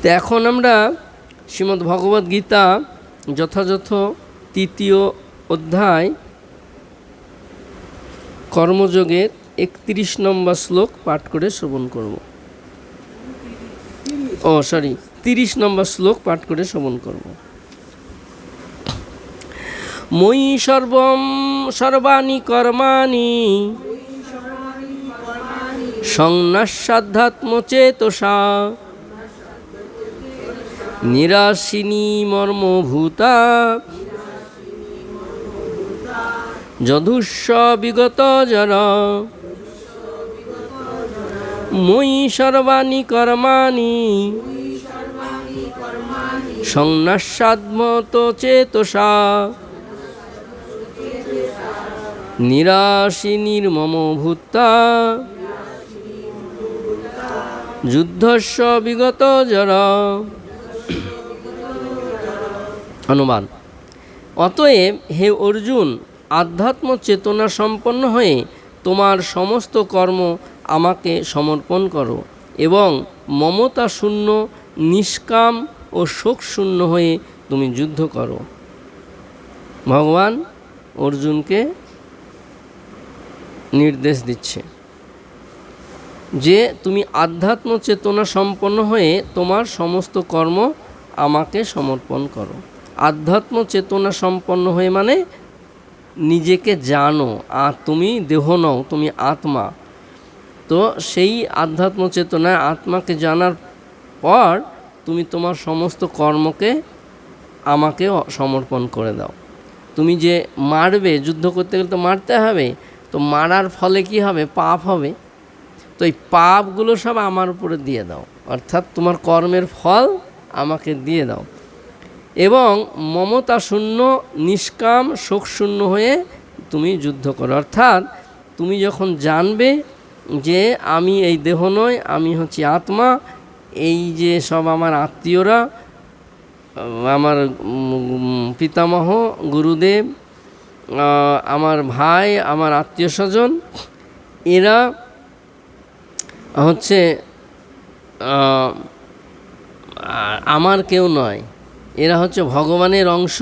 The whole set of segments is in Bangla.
তো এখন আমরা শ্রীমদ্ ভগবদ গীতা যথাযথ তৃতীয় অধ্যায় কর্মযোগের একত্রিশ নম্বর শ্লোক পাঠ করে শ্রবণ করব। ও সরি তিরিশ নম্বর শ্লোক পাঠ করে শ্রবণ করব। মই সর্বম সর্বাণি কর্মাণি সংনাসাধ্যাত্মচেতসা নিরাশিনী মর্মভূতা। যধুস্ব বিগত জর মই সর্বাণি কর্মাণি। সংনাসাত্মত চেতসা। নিরাশিনীর্মম ভূতা যুদ্ধস্ব বিগত জর অনুবাদ অতএব হে অর্জুন, আধ্যাত্ম চেতনা সম্পন্ন হয়ে তোমার সমস্ত কর্ম আমাকে সমর্পণ করো এবং মমতা শূন্য, নিষ্কাম ও শোক শূন্য হয়ে তুমি যুদ্ধ করো। ভগবান অর্জুনকে নির্দেশ দিচ্ছে। যে তুমি আধ্যাত্ম চেতনা সম্পন্ন হয়ে তোমার সমস্ত কর্ম আমাকে সমর্পণ করো। আধ্যাত্ম চেতনা সম্পন্ন হয়ে মানে নিজেকে জানো, আর তুমি দেহ নও, তুমি আত্মা। তো সেই আধ্যাত্ম চেতনায় আত্মাকে জানার পর তুমি তোমার সমস্ত কর্মকে আমাকে সমর্পণ করে দাও। তুমি যে মারবে, যুদ্ধ করতে গেলে তো মারতে হবে, তো মারার ফলে কি হবে? পাপ হবে। তো এই পাপগুলো সব আমার উপরে দিয়ে দাও। অর্থাৎ তোমার কর্মের ফল আমাকে দিয়ে দাও। এবং মমতা শূন্য, নিষ্কাম, শোক শূন্য হয়ে তুমি যুদ্ধ করো। অর্থাৎ তুমি যখন জানবে যে আমি এই দেহ নয় আমি হচ্ছি আত্মা, এই যে সব আমার আত্মীয়রা, আমার পিতামহ, গুরুদেব আমার ভাই, আমার আত্মীয় স্বজন, এরা হচ্ছে আমার কেউ নয়, এরা হচ্ছে ভগবানের অংশ।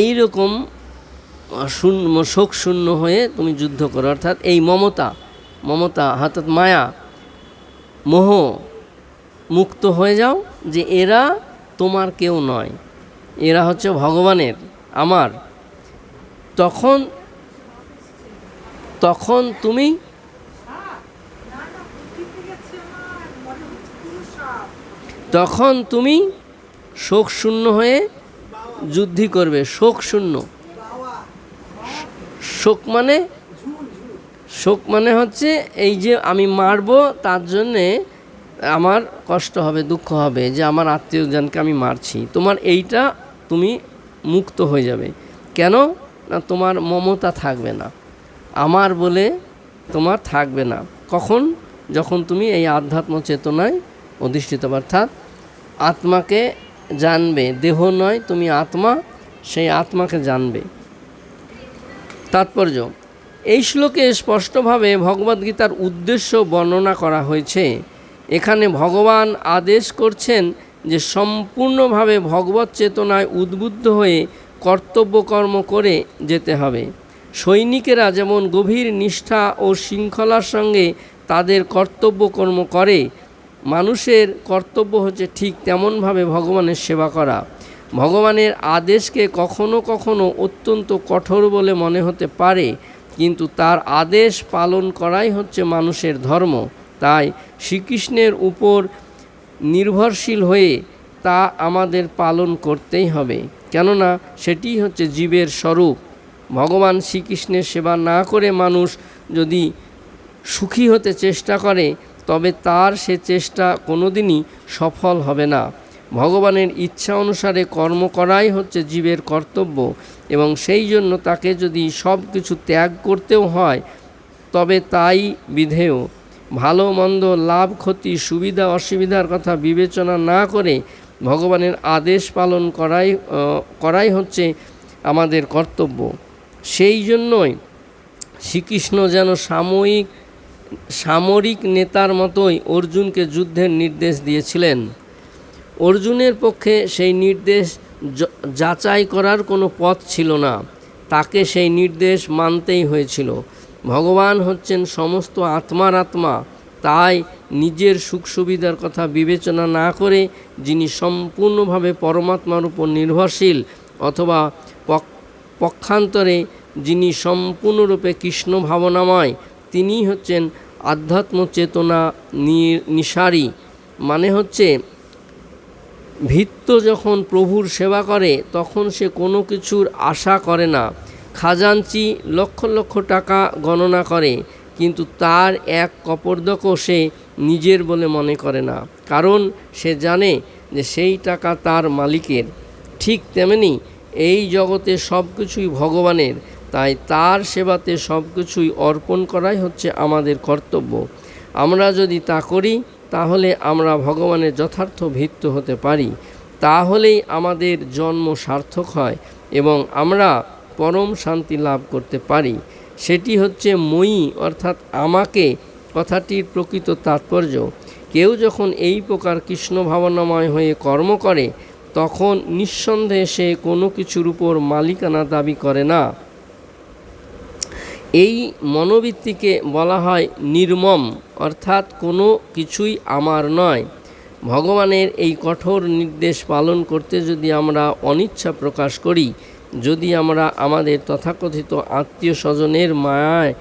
এই রকম শূন্য, শোক শূন্য হয়ে তুমি যুদ্ধ করো, অর্থাৎ এই মমতা মমতা, অর্থাৎ মায়া, মোহ মুক্ত হয়ে যাও যে এরা তোমার কেউ নয়, এরা হচ্ছে ভগবানের, আমার। তখন তখন তুমি তখন তুমি শোক শূন্য হয়ে যুদ্ধি করবে। শোক শূন্য। শোক মানে? শোক মানে হচ্ছে এই যে আমি মারব, তার জন্যে আমার কষ্ট হবে, দুঃখ হবে যে আমার আত্মীয়জনকে আমি মারছি। তোমার এইটা তুমি মুক্ত হয়ে যাবে। কেন? না, তোমার মমতা থাকবে না। আমার বলে তোমার থাকবে না। কখন? যখন তুমি এই আধ্যাত্ম চেতনায় অধিষ্ঠিত, অর্থাৎ আত্মাকে জানবে, দেহ নয়, তুমি আত্মা, সেই আত্মাকে জানবে। তাৎপর্য, এই শ্লোকে স্পষ্টভাবে ভগবদ্গীতার উদ্দেশ্য বর্ণনা করা হয়েছে। এখানে ভগবান আদেশ করছেন যে সম্পূর্ণভাবে ভগবত চেতনায় উদ্বুদ্ধ হয়ে কর্তব্যকর্ম করে যেতে হবে। সৈনিকেরা যেমন গভীর নিষ্ঠা ও শৃঙ্খলার সঙ্গে তাদের কর্তব্যকর্ম করে মানুষের কর্তব্য হচ্ছে ঠিক তেমনভাবে ভগবানের সেবা করা। ভগবানের আদেশকে কখনো কখনো অত্যন্ত কঠোর বলে মনে হতে পারে, কিন্তু তার আদেশ পালন করাই হচ্ছে মানুষের ধর্ম। তাই শ্রীকৃষ্ণের উপর নির্ভরশীল হয়ে তা আমাদের পালন করতেই হবে। কেননা সেটি হচ্ছে জীবের স্বরূপ। ভগবান শ্রীকৃষ্ণের সেবা না করে মানুষ যদি সুখী হতে চেষ্টা করে তবে তার সে চেষ্টা কোনোদিনই সফল হবে না। ভগবানের ইচ্ছা অনুসারে কর্ম করাই হচ্ছে জীবের কর্তব্য এবং সেই জন্য তাকে যদি সব কিছু ত্যাগ করতেও হয়, তবে তাই বিধেয়। ভালো, মন্দ, লাভ, ক্ষতি, সুবিধা, অসুবিধার কথা বিবেচনা না করে ভগবানের আদেশ পালন করাই করাই হচ্ছে আমাদের কর্তব্য। সেই জন্যই শ্রীকৃষ্ণ যেন সাময়িক সামরিক নেতার মতোই অর্জুনকে যুদ্ধের নির্দেশ দিয়েছিলেন। অর্জুনের পক্ষে সেই নির্দেশ যাচাই করার কোনো পথ ছিল না। তাকে সেই নির্দেশ মানতেই হয়েছিল। ভগবান হচ্ছেন সমস্ত আত্মার আত্মা। তাই নিজের সুখ সুবিধার কথা বিবেচনা না করে যিনি সম্পূর্ণভাবে পরমাত্মার উপর নির্ভরশীল অথবা পক্ষান্তরে যিনি সম্পূর্ণরূপে কৃষ্ণ ভাবনাময় তিনি হচ্ছেন আধ্যাত্ম চেতনা নি- নিসারী মানে হচ্ছে ভিত্ত যখন প্রভুর সেবা করে তখন সে কোনো কিছুর আশা করে না। খাজাঞ্চি লক্ষ লক্ষ টাকা গণনা করে, কিন্তু তার এক কপর্দকও সে নিজের বলে মনে করে না। কারণ সে জানে যে সেই টাকা তার মালিকের। ঠিক তেমনি এই জগতে সব কিছুই ভগবানের। তাই তার সেবাতে সব কিছুই অর্পণ করাই হচ্ছে আমাদের কর্তব্য। আমরা যদি তা করি, তাহলে আমরা ভগবানের যথার্থ ভিত্ত হতে পারি। তাহলেই আমাদের জন্ম সার্থক হয় এবং আমরা পরম শান্তি লাভ করতে পারি। সেটি হচ্ছে মই, অর্থাৎ আমাকে, কথাটির প্রকৃত তাৎপর্য। কেউ যখন এই প্রকার কৃষ্ণ ভাবনাময় হয়ে কর্ম করে, তখন নিঃসন্দেহে সে কোনো কিছুর উপর মালিকানা দাবি করে না। এই মনোবৃত্তিকে বলা হয় নির্মম, অর্থাৎ কোনো কিছুই আমার নয়। ভগবানের এই কঠোর নির্দেশ পালন করতে যদি আমরা অনিচ্ছা প্রকাশ করি, যদি আমরা আমাদের তথাকথিত আত্মীয় স্বজনের মায়ায়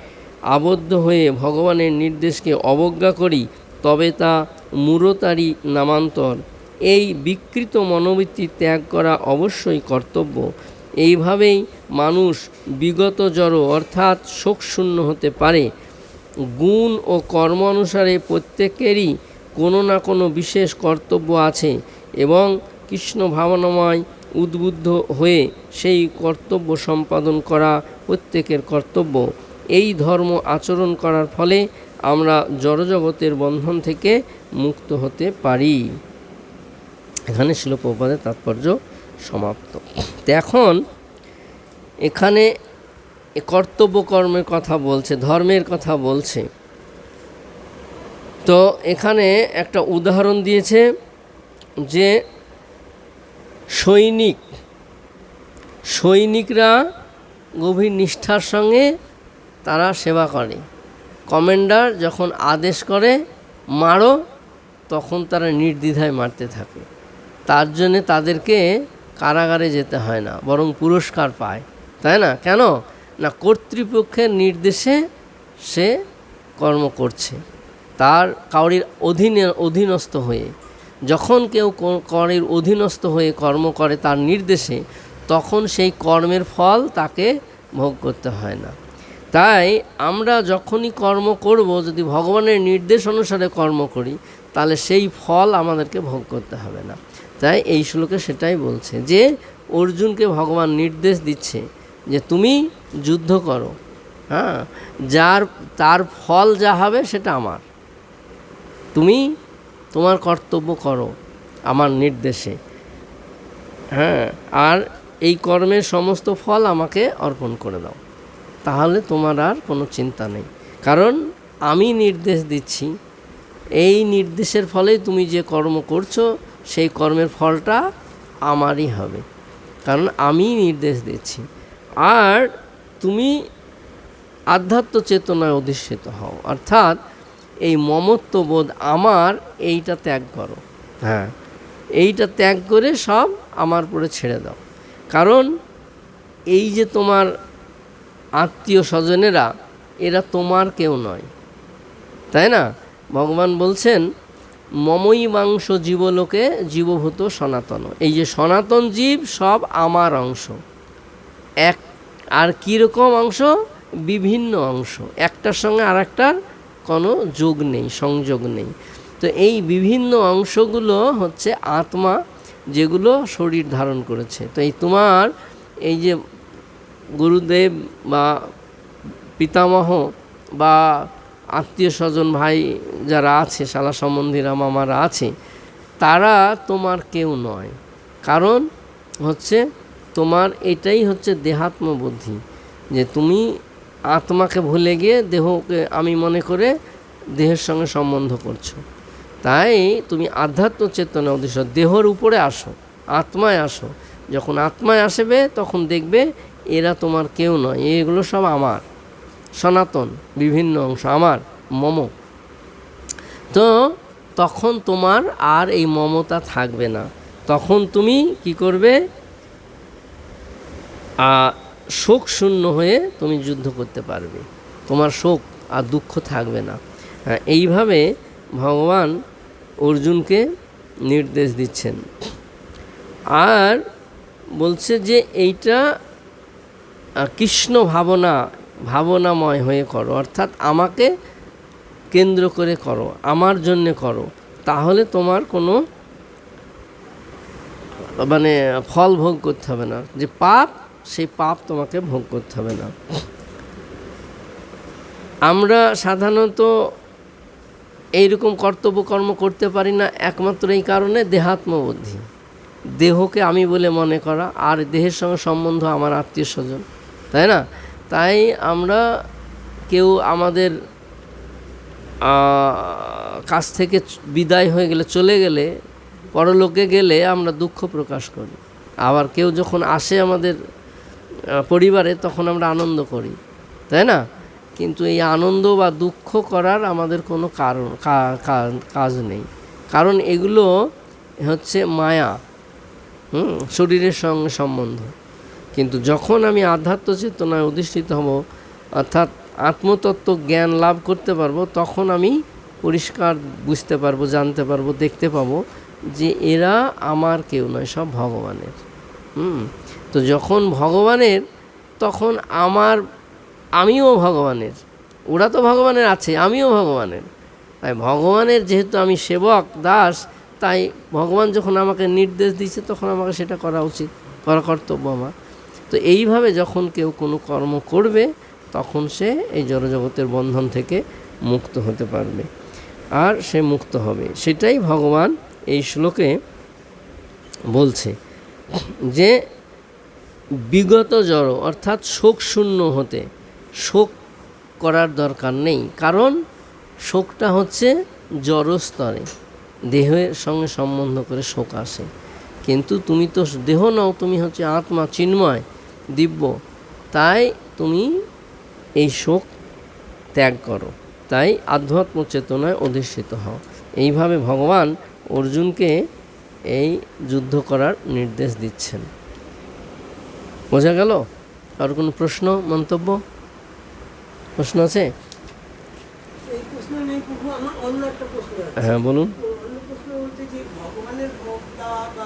আবদ্ধ হয়ে ভগবানের নির্দেশকে অবজ্ঞা করি, তবে তা মূরতারি নামান্তর। এই বিকৃত মনোবৃত্তি ত্যাগ করা অবশ্যই কর্তব্য। এইভাবেই মানুষ বিগত জড় অর্থাৎ শোকশূন্য হতে পারে। গুণ ও কর্ম অনুসারে প্রত্যেকেরই কোনো না কোনো বিশেষ কর্তব্য আছে এবং কৃষ্ণ ভাবনাময় উদ্বুদ্ধ হয়ে সেই কর্তব্য সম্পাদন করা প্রত্যেকের কর্তব্য। এই ধর্ম আচরণ করার ফলে আমরা জড়জগতের বন্ধন থেকে মুক্ত হতে পারি। এখানে শিলপ্রপাদের তাৎপর্য সমাপ্ত। তো এখন এখানে কর্তব্য কর্মের কথা বলছে, ধর্মের কথা বলছে। তো এখানে একটা উদাহরণ দিয়েছে যে সৈনিক, সৈনিকরা গভীর নিষ্ঠার সঙ্গে তারা সেবা করে। কমান্ডার যখন আদেশ করে, মারো, তখন তারা নির্দ্বিধায় মারতে থাকে। তার জন্যে তাদেরকে কারাগারে যেতে হয় না, বরং পুরস্কার পায়। তাই না? কেন? না, কর্তৃপক্ষের নির্দেশে সে কর্ম করছে। তার কাউরির অধীনে, অধীনস্থ হয়ে। যখন কেউ কাউরির অধীনস্থ হয়ে কর্ম করে তার নির্দেশে, তখন সেই কর্মের ফল তাকে ভোগ করতে হয় না। তাই আমরা যখনই কর্ম করব, যদি ভগবানের নির্দেশ অনুসারে কর্ম করি, তাহলে সেই ফল আমাদেরকে ভোগ করতে হবে না। তাই এই শ্লোকে সেটাই বলছে যে অর্জুনকে ভগবান নির্দেশ দিচ্ছে যে তুমি যুদ্ধ করো হ্যাঁ? যার, তার ফল যা হবে সেটা আমার। তুমি তোমার কর্তব্য করো আমার নির্দেশে হ্যাঁ? আর এই কর্মের সমস্ত ফল আমাকে অর্পণ করে দাও। তাহলে তোমার আর কোনো চিন্তা নেই। কারণ আমি নির্দেশ দিচ্ছি, এই নির্দেশের ফলেই তুমি যে কর্ম করছ সেই কর্মের ফলটা আমারই হবে। কারণ আমি নির্দেশ দিচ্ছি। আর তুমি আধ্যাত্ম চেতনায় অধিষ্ঠিত হও। অর্থাৎ এই মমত্ববোধ আমার এইটা ত্যাগ করো। হ্যাঁ। এইটা ত্যাগ করে সব আমার উপরে ছেড়ে দাও। কারণ এই যে তোমার আত্মীয় স্বজনেরা এরা তোমার কেউ নয়। তাই না? ভগবান বলছেন মমই মাংস জীবলোকে জীবভূত সনাতন। এই যে সনাতন জীব সব আমার অংশ। এক, আর কীরকম অংশ? বিভিন্ন অংশ। একটার সঙ্গে আর একটার কোনো যোগ নেই, সংযোগ নেই। তো এই বিভিন্ন অংশগুলো হচ্ছে আত্মা, যেগুলো শরীর ধারণ করেছে। তো এই তোমার এই যে গুরুদেব বা পিতামহ বা আত্মীয় স্বজন ভাই যারা আছে, শালা সম্বন্ধীরা, মামারা আছে, তারা তোমার কেউ নয়। কারণ হচ্ছে তোমার এটাই হচ্ছে দেহাত্ম বুদ্ধি যে তুমি আত্মাকে ভুলে গিয়ে দেহকে, আমি মনে করে দেহের সঙ্গে সম্বন্ধ করছ। তাই তুমি আধ্যাত্ম চেতনা উদ্দেশ্য, দেহর উপরে আসো, আত্মায় আসো। যখন আত্মায় আসবে, তখন দেখবে এরা তোমার কেউ নয়। এগুলো সব আমার। সনাতন, বিভিন্ন অংশ, আমার, মম। তো তখন তোমার আর এই মমতা থাকবে না। তখন তুমি কি করবে? শোক শূন্য হয়ে তুমি যুদ্ধ করতে পারবে। তোমার শোক আর দুঃখ থাকবে না। এইভাবে ভগবান অর্জুনকে নির্দেশ দিচ্ছেন। আর বলছে যে এইটা কৃষ্ণ ভাবনা ভাবনাময় হয়ে করো, অর্থাৎ আমাকে কেন্দ্র করে করো, আমার জন্যে করো, তাহলে তোমার কোনো মানে ফল ভোগ করতে হবে না। যে পাপ, সেই পাপ তোমাকে ভোগ করতে হবে না। আমরা সাধারণত এইরকম কর্তব্য কর্ম করতে পারি না, একমাত্র এই কারণে দেহাত্মবুদ্ধি দেহকে আমি বলে মনে করা, আর দেহের সঙ্গে সম্বন্ধ আমার আত্মীয় স্বজন, তাই না? তাই আমরা কেউ আমাদের কাছ থেকে বিদায় হয়ে গেলে, চলে গেলে, পরলোকে গেলে আমরা দুঃখ প্রকাশ করি। আবার কেউ যখন আসে আমাদের পরিবারে তখন আমরা আনন্দ করি, তাই না? কিন্তু এই আনন্দ বা দুঃখ করার আমাদের কোনো কারণ কাজ নেই। কারণ এগুলো হচ্ছে মায়া, হুম, শরীরের সঙ্গে সম্বন্ধ। কিন্তু যখন আমি আধ্যাত্ম চেতনায় অধিষ্ঠিত হব, অর্থাৎ আত্মতত্ত্ব জ্ঞান লাভ করতে পারব, তখন আমি পরিষ্কার বুঝতে পারব, জানতে পারব, দেখতে পাবো যে এরা আমার কেউ নয়, সব ভগবানের। হুম? তো যখন ভগবানের, তখন আমার, আমিও ভগবানের। ওরা তো ভগবানের আছে, আমিও ভগবানের। তাই ভগবানের যেহেতু আমি সেবক, দাস, তাই ভগবান যখন আমাকে নির্দেশ দিচ্ছে তখন আমাকে সেটা করা উচিত, করা কর্তব্য আমার। তো এইভাবে যখন কেউ কোনো কর্ম করবে, তখন সে এই জড়জগতের বন্ধন থেকে মুক্ত হতে পারবে। আর সে মুক্ত হবে। সেটাই ভগবান এই শ্লোকে বলছে যে বিগত জড় অর্থাৎ শোক শূন্য হতে শোক করার দরকার নেই। কারণ শোকটা হচ্ছে জড় স্তরে দেহের সঙ্গে সম্বন্ধ করে শোক আসে। কিন্তু তুমি তো দেহ নও, তুমি হচ্ছে আত্মা, চিন্ময়। দিব্য। তাই তুমি এই শোক ত্যাগ করো। তাই আধ্যাত্ম চেতনায় অধিষ্ঠিত হও। এইভাবে ভগবান অর্জুনকে এই যুদ্ধ করার নির্দেশ দিচ্ছেন। বোঝা গেল? আর কোনো প্রশ্ন মন্তব্য? প্রশ্ন আছে? হ্যাঁ বলুন। ভগবানের ভোগ দেওয়া বা